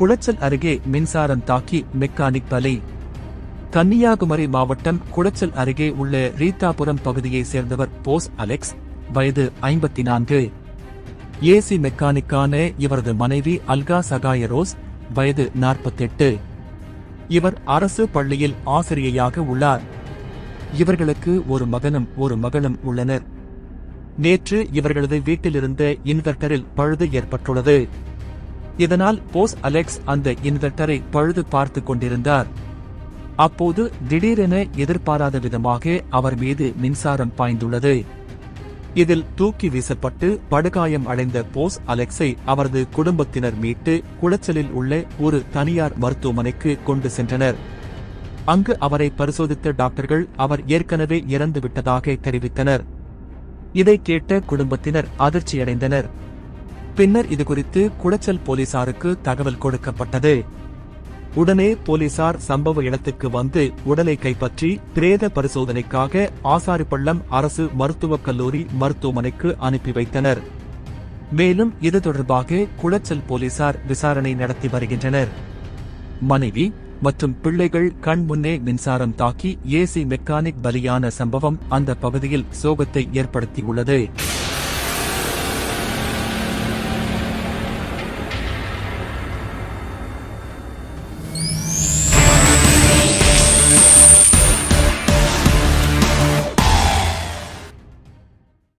குளச்சல் அருகே மின்சாரம் தாக்கி மெக்கானிக் பலி. கன்னியாகுமரி மாவட்டம் குளச்சல் அருகே உள்ள ரீதாபுரம் பகுதியைச் சேர்ந்தவர் போஸ் அலெக்ஸ் வயது ஐம்பத்தி நான்கு ஏசி மெக்கானிக்கான இவரது மனைவி அல்கா சகாயரோஸ் வயது நாற்பத்தெட்டு. இவர் அரசு பள்ளியில் ஆசிரியையாக உள்ளார். இவர்களுக்கு ஒரு மகனும் ஒரு மகளும் உள்ளனர். நேற்று இவர்களது வீட்டிலிருந்த இன்வெர்டரில் பழுது ஏற்பட்டுள்ளது. இதனால் போஸ் அலெக்ஸ் அந்த இன்வெர்டரை பழுது பார்த்து கொண்டிருந்தார். அப்போது திடீரென எதிர்பாராத விதமாக அவர் மீது மின்சாரம் பாய்ந்துள்ளது. இதில் தூக்கி வீசப்பட்டு படுகாயம் அடைந்த போஸ் அலெக்ஸை அவரது குடும்பத்தினர் மீட்டு குளச்சலில் உள்ள ஒரு தனியார் மருத்துவமனைக்கு கொண்டு சென்றனர். அங்கு அவரை பரிசோதித்த டாக்டர்கள் அவர் ஏற்கனவே இறந்துவிட்டதாக தெரிவித்தனர். இதை கேட்ட குடும்பத்தினர் அதிர்ச்சியடைந்தனர். பின்னர் இதுகுறித்து குளச்சல் போலீசாருக்கு தகவல் கொடுக்கப்பட்டது. உடனே போலீசார் சம்பவ இடத்துக்கு வந்து உடலை கைப்பற்றி பிரேத பரிசோதனைக்காக ஆசாரிப்பள்ளம் அரசு மருத்துவக் கல்லூரி மருத்துவமனைக்கு அனுப்பி வைத்தனர். மேலும் இது தொடர்பாக குளச்சல் போலீசார் விசாரணை நடத்தி வருகின்றனர். மனைவி மற்றும் பிள்ளைகள் கண் முன்னே மின்சாரம் தாக்கி ஏசி மெக்கானிக் பலியான சம்பவம் அந்த பகுதியில் சோகத்தை ஏற்படுத்தியுள்ளது.